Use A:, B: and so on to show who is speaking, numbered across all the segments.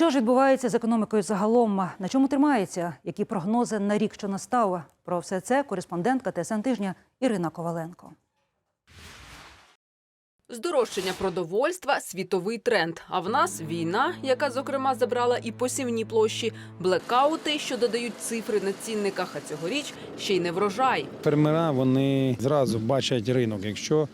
A: Що ж відбувається з економікою загалом? На чому тримається? Які прогнози на рік, що настав? Про все це кореспондентка ТСН тижня Ірина Коваленко.
B: Здорожчання продовольства світовий тренд. А в нас війна, яка зокрема забрала і посівні площі, блекаути, що додають цифри на цінниках. А цьогоріч ще й не врожай.
C: Фермера вони зразу бачать ринок. Якщо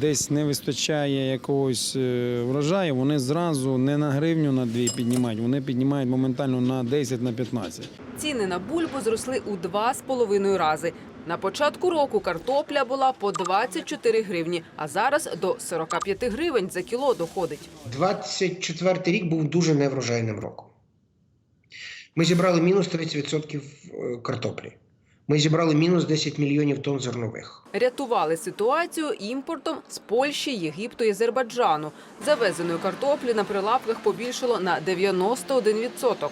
C: десь не вистачає якогось е, врожаю, вони зразу не на гривню на дві піднімають, вони піднімають моментально на 10 на 15.
B: Ціни на бульбу зросли у два з половиною рази. На початку року картопля була по 24 гривні, а зараз до 45 гривень за кіло доходить.
D: 24 рік був дуже неврожайним роком. Ми зібрали мінус 30% картоплі. Ми зібрали мінус 10 мільйонів тонн зернових.
B: Рятували ситуацію імпортом з Польщі, Єгипту і Азербайджану. Завезеної картоплі на прилавках побільшало на 91%.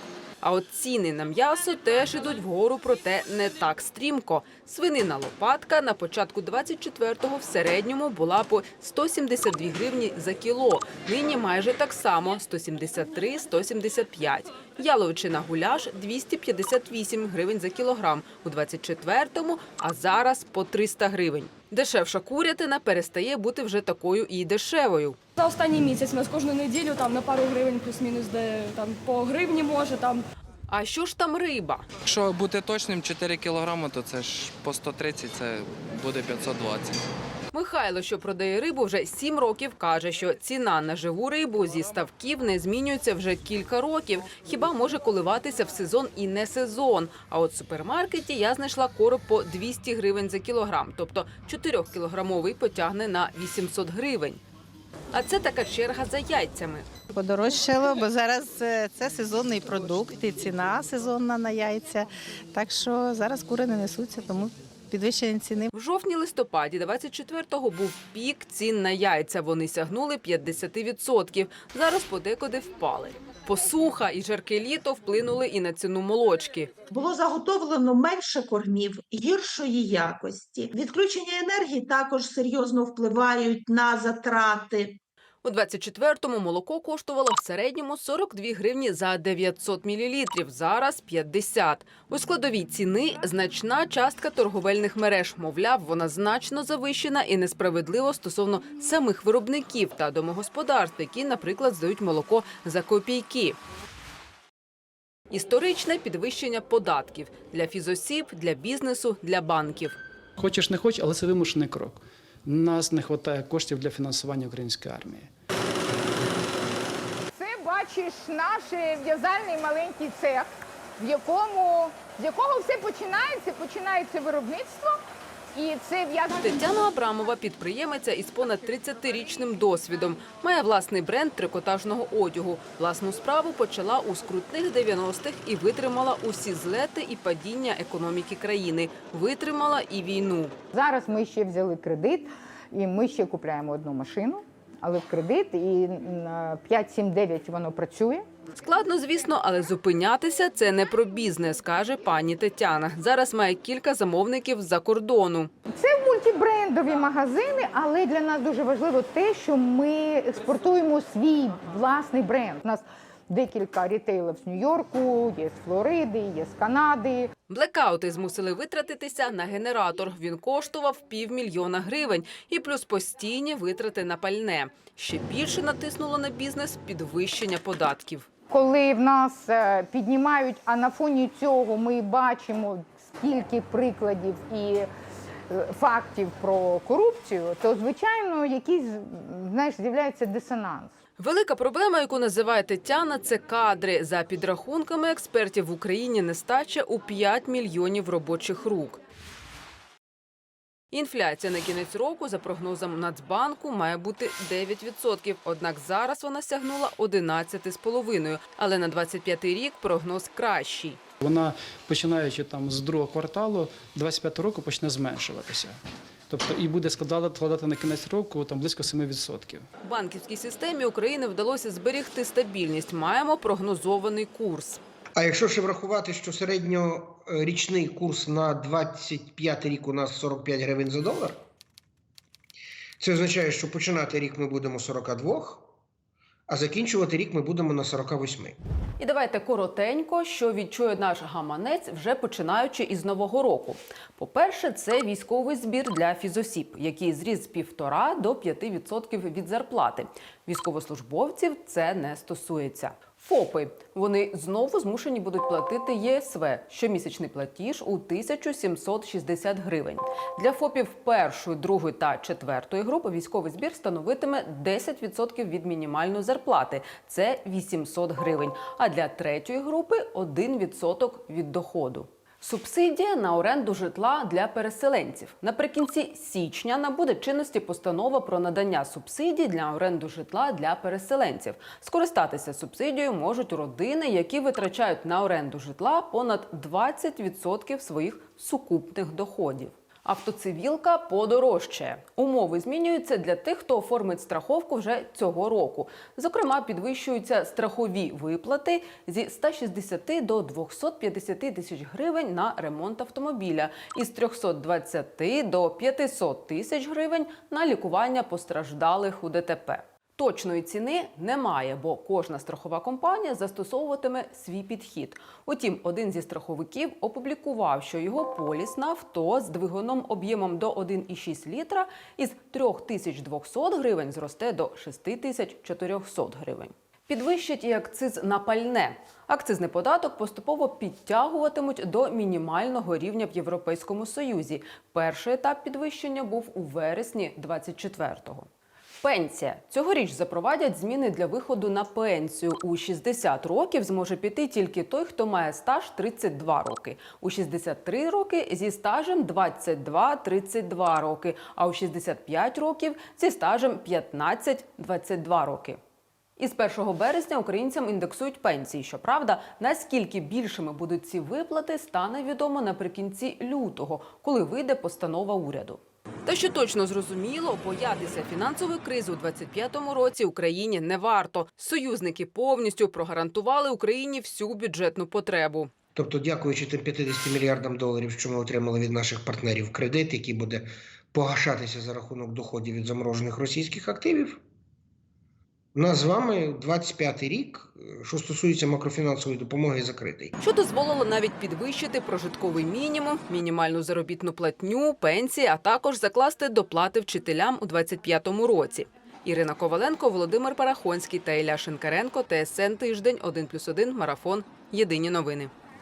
B: А от ціни на м'ясо теж ідуть вгору, проте не так стрімко. Свинина лопатка на початку 24-го в середньому була по 172 гривні за кіло. Нині майже так само – 173-175. Яловичина гуляш – 258 гривень за кілограм у 24-му, а зараз по 300 гривень. Дешевша курятина перестає бути вже такою і дешевою.
E: За останній місяць у нас кожну неділю там на пару гривень плюс-мінус, де там по гривні може там.
B: А що ж там риба?
F: Якщо бути точним, 4 кілограми, то це ж по 130, це буде 520.
B: Михайло, що продає рибу, вже сім років каже, що ціна на живу рибу зі ставків не змінюється вже кілька років. Хіба може коливатися в сезон і не сезон. А от в супермаркеті я знайшла короб по 200 гривень за кілограм, тобто 4-кілограмовий потягне на 800 гривень. А це така черга за яйцями.
G: Подорожчало, бо зараз е, це сезонний продукт і ціна сезонна на яйця. Так що зараз кури не несуться, тому підвищення ціни.
B: В жовтні-листопаді 24-го був пік цін на яйця. Вони сягнули 50%. Зараз подекуди впали. Посуха і жарке літо вплинули і на ціну молочки.
H: Було заготовлено менше кормів гіршої якості. Відключення енергії також серйозно впливають на затрати.
B: У 24-му молоко коштувало в середньому 42 гривні за 900 мл, зараз 50. У складовій ціни значна частка торговельних мереж. Мовляв, вона значно завищена і несправедливо стосовно самих виробників та домогосподарств, які, наприклад, здають молоко за копійки. Історичне підвищення податків для фізосіб, для бізнесу, для банків.
I: Хочеш не хочеш, але це вимушений крок. У нас не вистачає коштів для фінансування української армії.
J: Бачиш наш в'язальний маленький цех, в якому з якого все починається. Починається виробництво, і це.
B: Тетяна Абрамова підприємиця із понад 30-річним досвідом. Має власний бренд трикотажного одягу. Власну справу почала у скрутних 90-х і витримала усі злети і падіння економіки країни. Витримала і війну.
J: Зараз ми ще взяли кредит, і ми ще купляємо одну машину, але в кредит, і на 5-7-9 воно працює.
B: Складно, звісно, але зупинятися це не про бізнес, каже пані Тетяна. Зараз має кілька замовників з-за кордону.
J: Це мультибрендові магазини, але для нас дуже важливо те, що ми експортуємо свій власний бренд. У нас декілька рітейлів з Нью-Йорку, є з Флориди, є з Канади.
B: Блекаути змусили витратитися на генератор. Він коштував півмільйона гривень. І плюс постійні витрати на пальне. Ще більше натиснуло на бізнес підвищення податків.
J: Коли в нас е, піднімають, а на фоні цього ми бачимо скільки прикладів і е, фактів про корупцію, то звичайно якийсь знаєш з'являється дисонанс.
B: Велика проблема, яку називає Тетяна, це кадри. За підрахунками експертів в Україні нестача у 5 мільйонів робочих рук. Інфляція на кінець року, за прогнозом Нацбанку, має бути 9%. Однак зараз вона сягнула 11,5%. Але на 25-й рік прогноз кращий.
I: Вона, починаючи там з другого кварталу 25 року, почне зменшуватися. Тобто і буде складати, складати на кінець року там близько 7%.
B: Банківській системі України вдалося зберегти стабільність. Маємо прогнозований курс.
D: А якщо ще врахувати, що середньорічний курс на 25 рік у нас 45 гривень за долар, це означає, що починати рік ми будемо 42, а закінчувати рік ми будемо на 48.
B: І давайте коротенько, що відчує наш гаманець, вже починаючи із нового року. По-перше, це військовий збір для фізосіб, який зріс з півтора до 5% від зарплати. Військовослужбовців це не стосується. ФОПи вони знову змушені будуть платити ЄСВ щомісячний платіж у 1760 гривень. Для ФОПів першої, другої та четвертої групи військовий збір становитиме 10% від мінімальної зарплати. Це 800 гривень. А для третьої групи 1% від доходу. Субсидія на оренду житла для переселенців наприкінці січня набуде чинності постанова про надання субсидій для оренду житла для переселенців. Скористатися субсидією можуть родини, які витрачають на оренду житла понад 20% своїх сукупних доходів. Автоцивілка подорожчає. Умови змінюються для тих, хто оформить страховку вже цього року. Зокрема, підвищуються страхові виплати зі 160 до 250 тисяч гривень на ремонт автомобіля із з 320 до 500 тисяч гривень на лікування постраждалих у ДТП. Точної ціни немає, бо кожна страхова компанія застосовуватиме свій підхід. Утім, один зі страховиків опублікував, що його поліс на авто з двигуном об'ємом до 1,6 літра із 3200 гривень зросте до 6400 гривень. Підвищать і акциз на пальне. Акцизний податок поступово підтягуватимуть до мінімального рівня в Європейському Союзі. Перший етап підвищення був у вересні 24-го. Пенсія цьогоріч запровадять зміни для виходу на пенсію. У 60 років зможе піти тільки той, хто має стаж 32 роки. У 63 роки зі стажем 22-32 роки, а у 65 років зі стажем 15-22 роки. Із 1 березня українцям індексують пенсії. Щоправда, наскільки більшими будуть ці виплати, стане відомо наприкінці лютого, коли вийде постанова уряду. Та що точно зрозуміло, боятися фінансової кризи у 25-му році Україні не варто. Союзники повністю прогарантували Україні всю бюджетну потребу.
D: Тобто, дякуючи тим 50 мільярдам доларів, що ми отримали від наших партнерів кредит, який буде погашатися за рахунок доходів від заморожених російських активів. У нас з вами 25-й рік, що стосується макрофінансової допомоги, закритий.
B: що дозволило навіть підвищити прожитковий мінімум, мінімальну заробітну платню, пенсії, а також закласти доплати вчителям у 25-му році. Ірина Коваленко, Володимир Парахонський та Ілля Шинкаренко. ТСН тиждень 1+,1, марафон. Єдині новини.